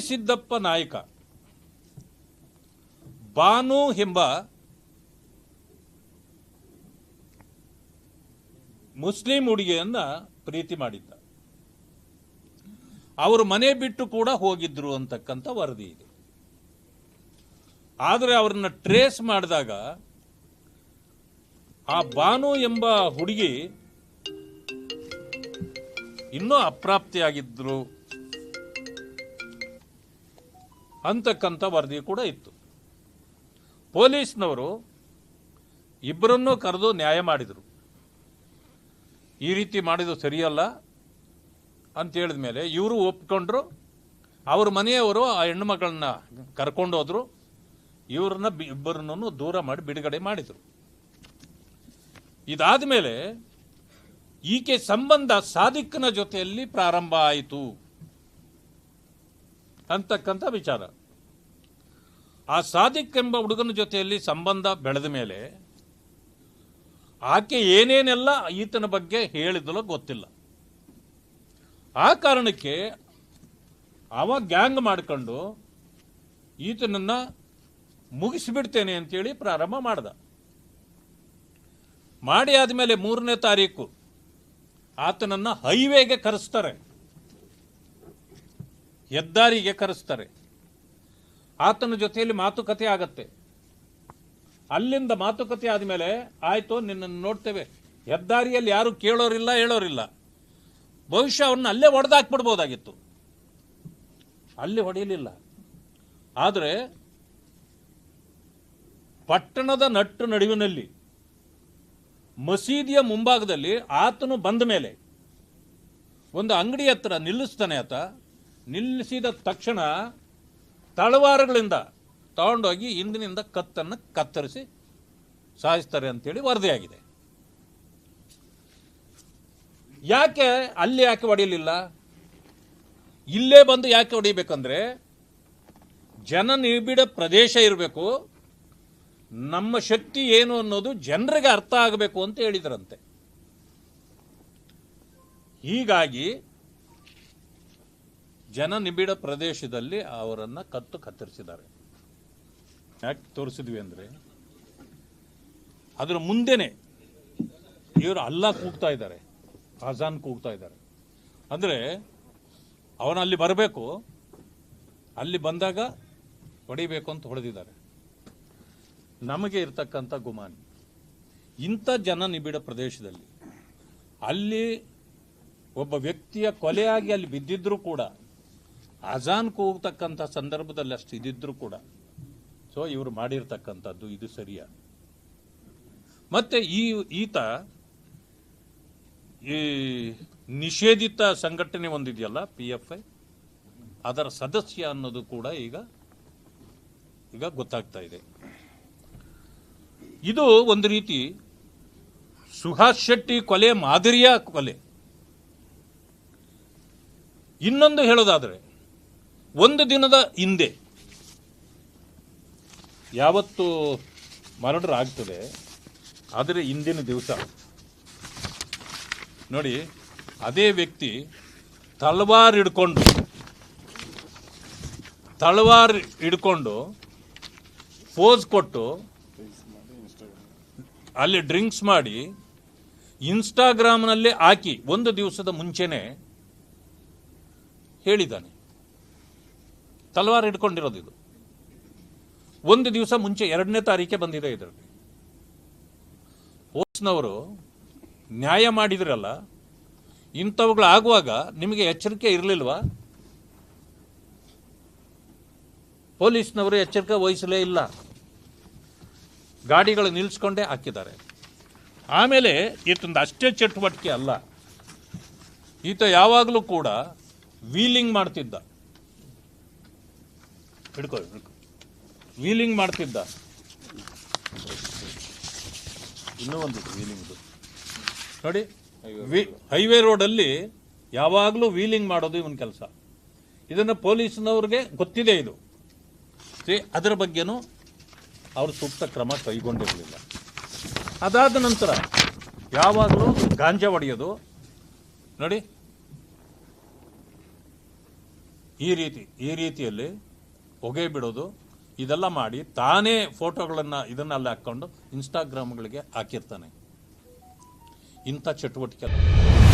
ಸಿದ್ದಪ್ಪ ನಾಯಕ. ಬಾನು ಎಂಬ ಮುಸ್ಲಿಂ ಹುಡುಗಿಯನ್ನ ಪ್ರೀತಿ ಮಾಡಿದ್ದ. ಅವರು ಮನೆ ಬಿಟ್ಟು ಕೂಡ ಹೋಗಿದ್ರು ಅಂತಕ್ಕಂಥ ವರದಿ ಇದೆ. ಆದರೆ ಅವ್ರನ್ನ ಟ್ರೇಸ್ ಮಾಡಿದಾಗ ಆ ಬಾನು ಎಂಬ ಹುಡುಗಿ ಇನ್ನೂ ಅಪ್ರಾಪ್ತಿಯಾಗಿದ್ರು ಅಂತಕ್ಕಂಥ ವರದಿ ಕೂಡ ಇತ್ತು. ಪೊಲೀಸ್ನವರು ಇಬ್ಬರನ್ನೂ ಕರೆದು ನ್ಯಾಯ ಮಾಡಿದರು. ಈ ರೀತಿ ಮಾಡಿದ್ದು ಸರಿಯಲ್ಲ ಅಂತ ಹೇಳಿದ ಮೇಲೆ ಇವರು ಒಪ್ಕೊಂಡ್ರು. ಅವ್ರ ಮನೆಯವರು ಆ ಹೆಣ್ಣು ಮಕ್ಕಳನ್ನ ಕರ್ಕೊಂಡು ಹೋದ್ರು. ಇವ್ರನ್ನ ಇಬ್ಬರನ್ನೂ ದೂರ ಮಾಡಿ ಬಿಡುಗಡೆ ಮಾಡಿದರು. ಇದಾದ ಮೇಲೆ ಈಕೆ ಸಂಬಂಧ ಸಾಧಿಕ್ನ ಜೊತೆಯಲ್ಲಿ ಪ್ರಾರಂಭ ಆಯಿತು. ಅಂತಕ್ಕಂಥ ವಿಚಾರ. ಆ ಸಾದಿಕ್ ಎಂಬ ಹುಡುಗನ ಜೊತೆಯಲ್ಲಿ ಸಂಬಂಧ ಬೆಳೆದ ಮೇಲೆ ಆಕೆ ಏನೇನೆಲ್ಲ ಈತನ ಬಗ್ಗೆ ಹೇಳಿದಲೋ ಗೊತ್ತಿಲ್ಲ. ಆ ಕಾರಣಕ್ಕೆ ಅವ ಗ್ಯಾಂಗ್ ಮಾಡ್ಕೊಂಡು ಈತನನ್ನ ಮುಗಿಸಿಬಿಡ್ತೇನೆ ಅಂತೇಳಿ ಪ್ರಾರಂಭ ಮಾಡ್ದ. ಮಾಡಿ ಆದಮೇಲೆ ಮೂರನೇ ತಾರೀಕು ಆತನನ್ನು ಹೈವೇಗೆ ಕರೆಸ್ತಾರೆ. ಹೆದ್ದಾರಿಗೆ ಕರೆಸ್ತಾರೆ. ಆತನ ಜೊತೆಯಲ್ಲಿ ಮಾತುಕತೆ ಆಗತ್ತೆ. ಅಲ್ಲಿಂದ ಮಾತುಕತೆ ಆದಮೇಲೆ, ಆಯಿತು, ನಿನ್ನನ್ನು ನೋಡ್ತೇವೆ. ಹೆದ್ದಾರಿಯಲ್ಲಿ ಯಾರು ಕೇಳೋರಿಲ್ಲ, ಹೇಳೋರಿಲ್ಲ. ಬಹುಶಃ ಅವ್ರನ್ನ ಅಲ್ಲೇ ಹೊಡೆದಾಕ್ಬಿಡ್ಬೋದಾಗಿತ್ತು ಅಲ್ಲಿ ಹೊಡೆಯಲಿಲ್ಲ. ಆದರೆ, ಪಟ್ಟಣದ ನಟ್ಟು ನಡುವಿನಲ್ಲಿ, ಮಸೀದಿಯ ಮುಂಭಾಗದಲ್ಲಿ ಆತನು ಬಂದ ಮೇಲೆ, ಒಂದು ಅಂಗಡಿ ಹತ್ರ ನಿಲ್ಲಿಸ್ತಾನೆ ಆತ. ನಿಲ್ಲಿಸಿದ ತಕ್ಷಣ ತಳವಾರಗಳಿಂದ ತಗೊಂಡೋಗಿ ಹಿಂದಿನಿಂದ ಕತ್ತನ್ನು ಕತ್ತರಿಸಿ ಸಾಯಿಸ್ತಾರೆ ಅಂತೇಳಿ ವರದಿಯಾಗಿದೆ. ಯಾಕೆ ಅಲ್ಲಿ ಯಾಕೆ ಹೊಡೆಯಲಿಲ್ಲ? ಇಲ್ಲೇ ಬಂದು ಯಾಕೆ ಹೊಡಿಬೇಕಂದ್ರೆ ಜನ ನಿಬಿಡ ಪ್ರದೇಶ ಇರಬೇಕು, ನಮ್ಮ ಶಕ್ತಿ ಏನು ಅನ್ನೋದು ಜನರಿಗೆ ಅರ್ಥ ಆಗಬೇಕು ಅಂತ ಹೇಳಿದ್ರಂತೆ. ಹೀಗಾಗಿ ಜನ ನಿಬಿಡ ಪ್ರದೇಶದಲ್ಲಿ ಅವರನ್ನು ಕತ್ತು ಕತ್ತರಿಸಿದ್ದಾರೆ. ಯಾಕೆ ತೋರಿಸಿದ್ವಿ ಅಂದರೆ, ಅದರ ಮುಂದೆನೆ ಇವರು ಅಲ್ಲ ಕೂಗ್ತಾ ಇದ್ದಾರೆ, ಅಜಾನ್ ಕೂಗ್ತಾ ಇದ್ದಾರೆ. ಅಂದರೆ, ಅವನ ಅಲ್ಲಿ ಬರಬೇಕು, ಅಲ್ಲಿ ಬಂದಾಗ ಹೊಡಿಬೇಕು ಅಂತ ಹೊಡೆದಿದ್ದಾರೆ. ನಮಗೆ ಇರ್ತಕ್ಕಂಥ ಗುಮಾನಿ, ಇಂಥ ಜನ ನಿಬಿಡ ಪ್ರದೇಶದಲ್ಲಿ ಅಲ್ಲಿ ಒಬ್ಬ ವ್ಯಕ್ತಿಯ ಕೊಲೆಯಾಗಿ ಅಲ್ಲಿ ಬಿದ್ದಿದ್ರೂ ಕೂಡ ಅಜಾನ್ ಕೂಗ್ತಕ್ಕಂಥ ಸಂದರ್ಭದಲ್ಲಿ ಅಷ್ಟು ಇದ್ದಿದ್ರು ಕೂಡ ಸೊ ಇವರು ಮಾಡಿರ್ತಕ್ಕಂಥದ್ದು ಇದು ಸರಿಯ? ಮತ್ತೆ ಈ ಈತ ಈ ನಿಷೇಧಿತ ಸಂಘಟನೆ ಒಂದಿದೆಯಲ್ಲ ಪಿ ಎಫ್ ಐ ಅದರ ಸದಸ್ಯ ಅನ್ನೋದು ಕೂಡ ಈಗ ಈಗ ಗೊತ್ತಾಗ್ತಾ ಇದೆ. ಇದು ಒಂದು ರೀತಿ ಸುಹಾಸ್ ಶೆಟ್ಟಿ ಕೊಲೆ ಮಾದರಿಯ ಕೊಲೆ. ಇನ್ನೊಂದು ಹೇಳೋದಾದ್ರೆ ಒಂದು ದಿನದ ಹಿಂದೆ ಯಾವತ್ತು ಮರ್ಡರ್ ಆಗ್ತದೆ ಆದರೆ ಇಂದಿನ ದಿವಸ. ನೋಡಿ, ಅದೇ ವ್ಯಕ್ತಿ ತಲವಾರ್ ಹಿಡ್ಕೊಂಡು ತಲವಾರ್ ಹಿಡ್ಕೊಂಡು ಫೋಸ್ ಕೊಟ್ಟು ಅಲ್ಲಿ ಡ್ರಿಂಕ್ಸ್ ಮಾಡಿ ಇನ್ಸ್ಟಾಗ್ರಾಮ್ನಲ್ಲೇ ಹಾಕಿ ಒಂದು ದಿವಸದ ಮುಂಚೆನೇ ಹೇಳಿದ್ದಾನೆ. ತಲವಾರ್ ಹಿಡ್ಕೊಂಡಿರೋದು ಇದು. ಒಂದು ದಿವಸ ಮುಂಚೆ ಎರಡನೇ ತಾರೀಕೆ ಬಂದಿದೆ ಇದರಲ್ಲಿ ಪೋಸ್ಟ್ನವರು ನ್ಯಾಯ ಮಾಡಿದ್ರಲ್ಲ, ಇಂಥವುಗಳು ಆಗುವಾಗ ನಿಮಗೆ ಎಚ್ಚರಿಕೆ ಇರಲಿಲ್ವಾ? ಪೊಲೀಸ್ನವರು ಎಚ್ಚರಿಕೆ ವಹಿಸಲೇ ಇಲ್ಲ. ಗಾಡಿಗಳು ನಿಲ್ಲಿಸ್ಕೊಂಡೇ ಹಾಕಿದ್ದಾರೆ. ಆಮೇಲೆ ಈತಂದು ಅಷ್ಟೇ ಚಟುವಟಿಕೆ ಅಲ್ಲ. ಈತ ಯಾವಾಗಲೂ ಕೂಡ ವೀಲಿಂಗ್ ಮಾಡ್ತಿದ್ದ. ಹಿಡ್ಕೊ ಹಿಡ್ಕೊ. ವೀಲಿಂಗ್ ಮಾಡ್ತಿದ್ದ. ಇನ್ನೂ ಒಂದು ವೀಲಿಂಗ್ದು ನೋಡಿ ಹೈವೇ ರೋಡಲ್ಲಿ ಯಾವಾಗಲೂ ವೀಲಿಂಗ್ ಮಾಡೋದು ಇವನ್ ಕೆಲಸ. ಇದನ್ನು ಪೊಲೀಸ್ನವ್ರಿಗೆ ಗೊತ್ತಿದೆ ಇದು. ಅದರ ಬಗ್ಗೆನೂ ಅವರು ಸೂಕ್ತ ಕ್ರಮ ಕೈಗೊಂಡಿರಲಿಲ್ಲ. ಅದಾದ ನಂತರ ಯಾವಾಗಲೂ ಗಾಂಜಾ ಹೊಡೆಯೋದು. ನೋಡಿ, ಈ ರೀತಿ, ಈ ರೀತಿಯಲ್ಲಿ ಹೊಗೆ ಬಿಡೋದು ಇದೆಲ್ಲ ಮಾಡಿ ತಾನೇ ಫೋಟೋಗಳನ್ನು ಇದನ್ನೆಲ್ಲ ಹಾಕ್ಕೊಂಡು ಇನ್ಸ್ಟಾಗ್ರಾಮ್ಗಳಿಗೆ ಹಾಕಿರ್ತಾನೆ. ಇಂಥ ಚಟುವಟಿಕೆ.